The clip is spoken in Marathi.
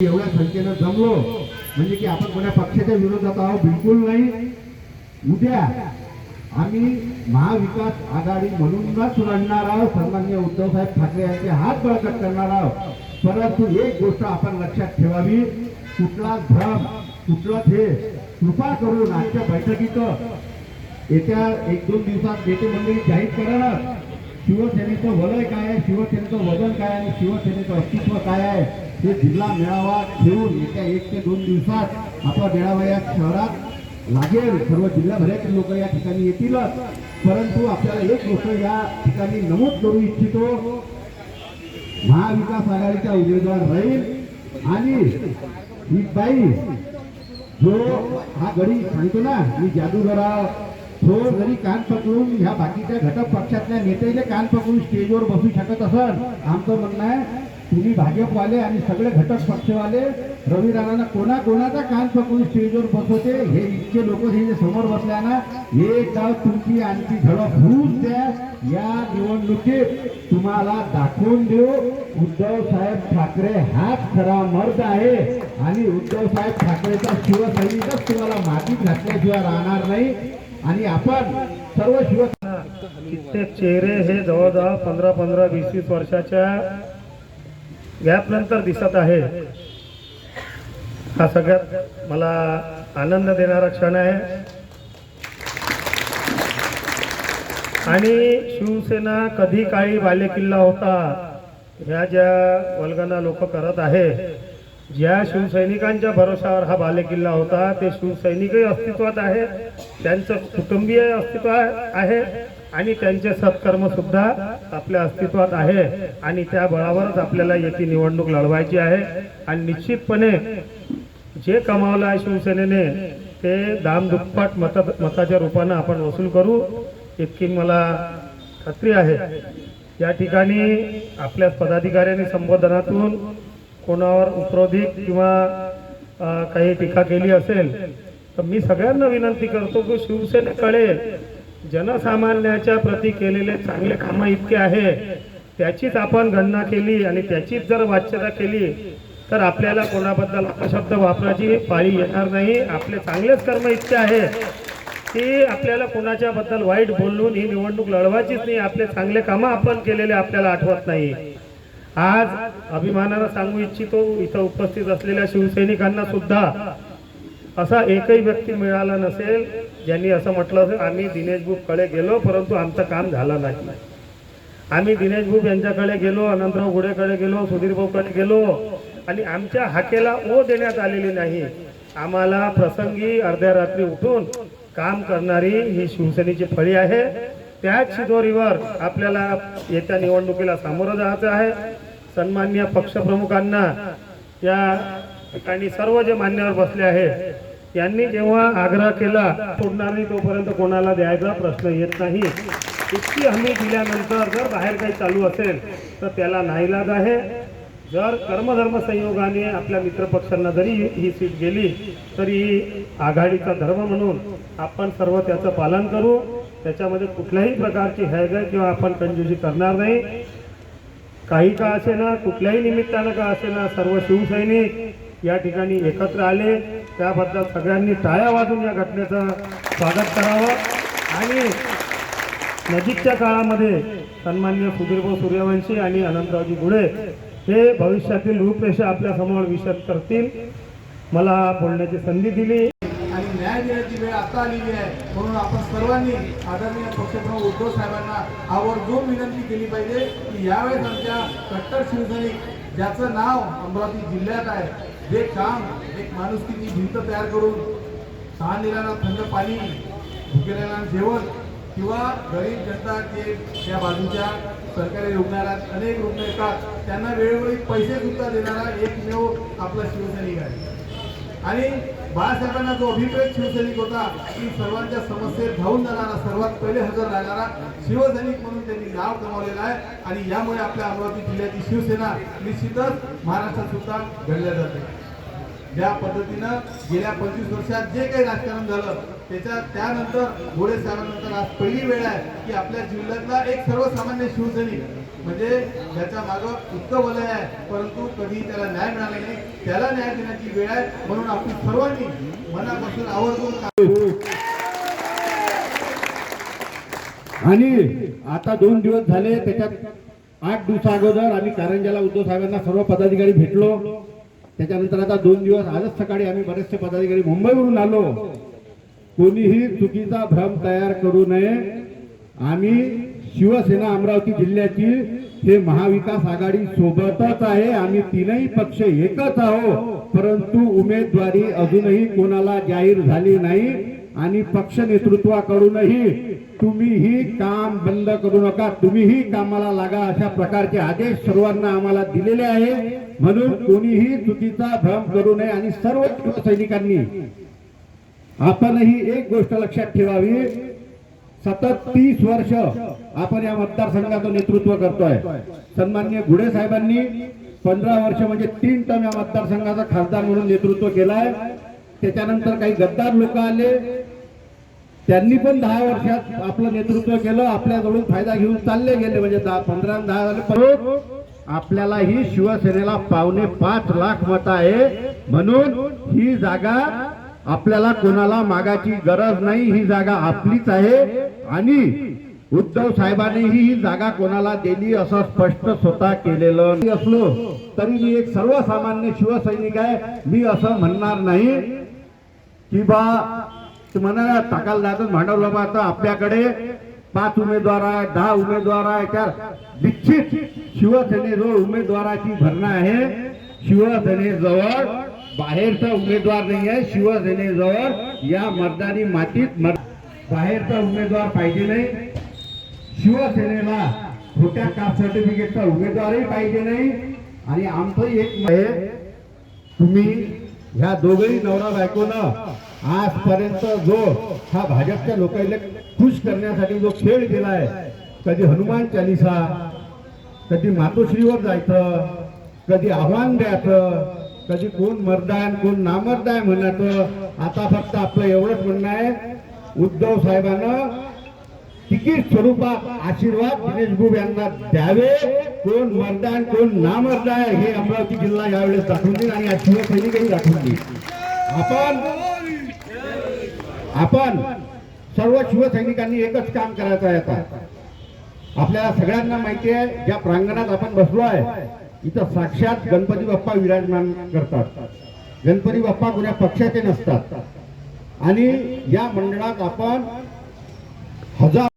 एवढ्या संख्येनं जमलो म्हणजे की आपण कोणा पक्षाच्या विरोधात आहोत? बिलकुल नाही. उद्या आम्ही महाविकास आघाडी म्हणूनच लढणार आहोत. सन्मान्य उद्धवसाहेब ठाकरे यांचे हात बळकट करणार आहोत. परंतु एक गोष्ट आपण लक्षात ठेवावी. कुठला भ्रम कुठलं हे कृपा करून आजच्या बैठकीत येत्या एक दोन दिवसात नेते मंडळी जाहीर करणार. शिवसेनेचं वलय काय आहे? शिवसेनेचं वजन काय आहे? शिवसेनेचं अस्तित्व काय आहे? हे जिल्हा मेळावा घेऊन येत्या एक ते दोन दिवसात आपला मेळावा या शहरात लागेल. सर्व जिल्हाभरातील लोक या ठिकाणी येतीलच परंतु आपल्याला एक गोष्ट या ठिकाणी नमूद करू इच्छितो. महाविकास आघाडीचा उमेदवार राहील आणि ही बाई जो हा गडी सांगतो ना मी जादूगरा तो जरी कान पकडून ह्या बाकीच्या घटक पक्षातल्या नेत्याचे कान पकडून स्टेजवर बसू शकत असत आमचं म्हणणं आहे तुम्ही भाजपवाले आणि सगळे घटक पक्षवाले रवी राणांना कोणा कोणाचा कान पकडून स्टेजवर बसवते हे इतके लोक हे जे समोर बसल्याना एक गाव तुमची आणखी झडप होऊन द्या. या निवडणुकीत तुम्हाला दाखवून देऊ उद्धव साहेब ठाकरे हाच खरा मर्द आहे. आणि उद्धव साहेब ठाकरेचा शिवसैनिकच तुम्हाला मातीत घातल्याशिवाय राहणार नाही. आणि आपण सर्व शिव कित्येक चेहरे हे जवळजवळ पंधरा पंधरा वीस वीस वर्षाच्या गॅपनंतर दिसत आहे. हा सगळ्यात मला आनंद देणारा क्षण आहे. आणि शिवसेना कधी काळी बालेकिल्ला होता ह्या ज्या वल्गना लोक करत आहे ज्या शिवसैनिकांच्या भरोशावर हा बालेकिल्ला होता ते शिवसैनिकही अस्तित्वात आहे त्यांचं कुटुंबीय अस्तित्व आहे. आणि त्यांचे सत्कर्म सुद्धा आपल्या अस्तित्वात आहे. आणि त्या बळावरच आपल्याला याची निवडणूक लढवायची आहे. आणि निश्चितपणे जे कमावलं आहे शिवसेनेने ते दाम दुप्पट मत मताच्या रूपानं आपण वसूल करू. इतकी मला खात्री आहे. या ठिकाणी आपल्या पदाधिकाऱ्यांनी संबोधनातून कोणावर उपरोधिक किंवा काही टीका केली असेल तर मी सगळ्यांना विनंती करतो की शिवसेनेकडे जनसामान्याच्या प्रती केलेले चांगले कामं इतके आहे त्याचीच आपण गणना केली आणि त्याचीच जर वाच्यता केली तर आपल्याला कोणाबद्दल अपशब्द वापराची पाळी येणार नाही. आपले चांगलेच कर्म इतके आहे की आपल्याला कोणाच्याबद्दल वाईट बोलून ही निवडणूक लढवायचीच नाही. आपले चांगले कामं आपण केलेले आपल्याला आठवत नाही. आज अभिमानानं सांगू इच्छितो इथं उपस्थित असलेल्या शिवसैनिकांना सुद्धा असा एकही व्यक्ती मिळाला नसेल ज्यांनी असं म्हटलं होतं आम्ही दिनेश बुककडे गेलो परंतु आमचं काम झालं नाही. आम्ही दिनेश बुक यांच्याकडे गेलो अनंतराव गुडेकडे गेलो सुधीर भाऊकडे गेलो आणि आमच्या हाकेला ओ देण्यात आलेली नाही. आम्हाला प्रसंगी अर्ध्या रात्री उठून काम करणारी ही शिवसेनेची फळी आहे. त्याच शिदोरीवर आपल्याला येत्या निवडणुकीला सामोरं जायचं आहे. सन्मान्य पक्षप्रमुखांना या ठिकाणी सर्व जे मान्यवर बसले आहेत यांनी जेव्हा आग्रह केला सोडणार नाही तोपर्यंत कोणाला द्यायचा प्रश्न येत नाही. इतकी हमी दिल्यानंतर जर बाहेर काही चालू असेल तर त्याला नाईलाज आहे. जर कर्मधर्म संयोगाने आपल्या मित्रपक्षांना जरी ही सीट गेली तरी आघाडीचा धर्म म्हणून आपण सर्व त्याचं पालन करू. त्याच्यामध्ये कुठल्याही प्रकारची हैगय किंवा आपण कंजुजी करणार नाही. काही का असेना कुठल्याही निमित्तानं का असेना सर्व शिवसैनिक या ठिकाणी एकत्र आले. त्याबद्दल सगळ्यांनी टाळ्या वाजून या घटनेचं स्वागत करावं. आणि नजीकच्या काळामध्ये सन्मान्य सुधीरभाऊ सूर्यवंशी आणि अनंतरावजी गुळे हे भविष्यातील रूपरेषा आपल्यासमोर विषद करतील. मला बोलण्याची संधी दिली. आणि न्याय देण्याची वेळ आता आलेली आहे. म्हणून आपण सर्वांनी आदरणीय पक्षप्रमुख उद्धव साहेबांना आवर्जून विनंती केली पाहिजे की यावेळेस आमच्या कट्टर शिवसैनिक ज्याचं नाव अमरावती जिल्ह्यात आहे जे काम एक माणूस किती भिंत तयार करून सहा निराला थंड पाणी भुकेल्याला जेवण किंवा गरीब जनता जे त्या बाजूच्या सरकारी रुग्णालयात अनेक रुग्ण येतात त्यांना वेळोवेळी पैसे सुद्धा देणारा एकमेव आपला शिवसैनिक आहे. आणि बाळासाहेबांना जो अभिप्रेत शिवसैनिक होता की सर्वांच्या समस्येत धावून जाणारा सर्वात पहिले हजर राहणारा शिवसैनिक म्हणून त्यांनी नाव कमावलेलं आहे. आणि यामुळे आपल्या अमरावती जिल्ह्याची शिवसेना निश्चितच महाराष्ट्रात सुद्धा घडल्या जाते. ज्या पद्धतीनं गेल्या पंचवीस वर्षात जे काही राजकारण झालं त्याच्या त्यानंतर घोडे सारानंतर आज पहिली वेळ आहे की आपल्या जिल्ह्यातला एक सर्वसामान्य शिवसैनिक म्हणजे त्याच्या मागं इतकं वलय आहे परंतु कधी त्याला न्याय मिळाला नाही. त्याला न्याय देण्याची वेळ आहे म्हणून आपण सर्वांनी मनापासून आवर्जून आणि आता दोन दिवस झाले त्याच्यात आठ दिवसा अगोदर आम्ही कारंजाला उद्धव साहेबांना सर्व पदाधिकारी भेटलो. त्याच्यानंतर आता दोन दिवस आजच सकाळी आम्ही बरेचसे पदाधिकारी मुंबईवरून आलो. कोणीही चुकीचा भ्रम तयार करू नये. आम्ही शिवसेना अमरावती जिल्ह्याची हे महाविकास आघाडी सोबतच आहे. आम्ही तीनही पक्ष एकच आहोत. परंतु उमेदवारी अजूनही कोणाला जाहीर झाली नाही आणि पक्ष नेतृत्वाकडूनही तुम्हीही काम बंद करू नका. तुम्हीही कामाला लागा अशा प्रकारचे आदेश सर्वांना आम्हाला दिलेले आहे. म्हणून कोणीही चुकीचा भ्रम करू नये आणि सर्व सैनिकांनी आपणही एक गोष्ट लक्षात ठेवावी. सतत तीस वर्ष आपण या मतदारसंघाचं नेतृत्व करतोय. सन्मान्य घुडे साहेबांनी पंधरा वर्ष म्हणजे तीन टर्म या मतदारसंघाचा खासदार म्हणून नेतृत्व केलाय. त्याच्यानंतर काही गद्दार लोक आले. त्यांनी पण दहा वर्षात आपलं नेतृत्व केलं. आपल्याजवळून फायदा घेऊन चालले गेले म्हणजे दहा पंधरा दहा झाले. परत आपल्याला ही शिवसेनेला पावणे पाच लाख मत आहे. म्हणून ही जागा आपल्याला कोणाला मागाची गरज नाही ही जागा आपलीच आहे. आणि उद्धव साहेबांनीही ही जागा कोणाला दिली असं स्पष्ट स्वतः केलेलं असलो तरी मी एक सर्वसामान्य शिवसैनिक आहे. मी असं म्हणणार नाही की बा तुम्हाला टाकाल जातच भांडवल बाबा आता आपल्याकडे पाच उमेदवार आहे दहा उमेदवार आहे चार निश्चित शिवसेनेजवळ उमेदवाराची भरणा आहे. शिवसेनेजवळ बाहेरचा उमेदवार नाही आहे शिवसेनेजवळ या मतदानी मातीत मत- बाहेरचा उमेदवार पाहिजे नाही. शिवसेनेला खोट्या कास्ट सर्टिफिकेटचा उमेदवारही पाहिजे नाही. आणि आमचंही एक आहे तुम्ही ह्या दोघही नवरा बायकोनं आजपर्यंत जो हा भाजपच्या लोकांना खुश करण्यासाठी जो खेळ केलाय कधी हनुमान चालिसा कधी मातोश्रीवर जायचं कधी आव्हान द्यायचं कधी कोण मर्दान कोण नामर्दाय म्हणायचं आता फक्त आपलं एवढंच म्हणणं आहे. उद्धव साहेबांना तिकीट स्वरूपात आशीर्वाद दिनेश गुब यांना द्यावे. कोण मर्दान कोण नामर्द आहे हे अमरावती जिल्हा यावेळेस दाखवून देईल आणि आज शिवसैनिकही दाखवून देईल. आपण आपण सर्व शिवसैनिकांनी एकच काम करायचं आहे आता. आपल्याला सगळ्यांना माहिती आहे ज्या प्रांगणात आपण बसलो आहे इथं साक्षात गणपती बाप्पा विराजमान करतात. गणपती बाप्पा कुण्या पक्षाचे नसतात. आणि या मंडळात आपण हजार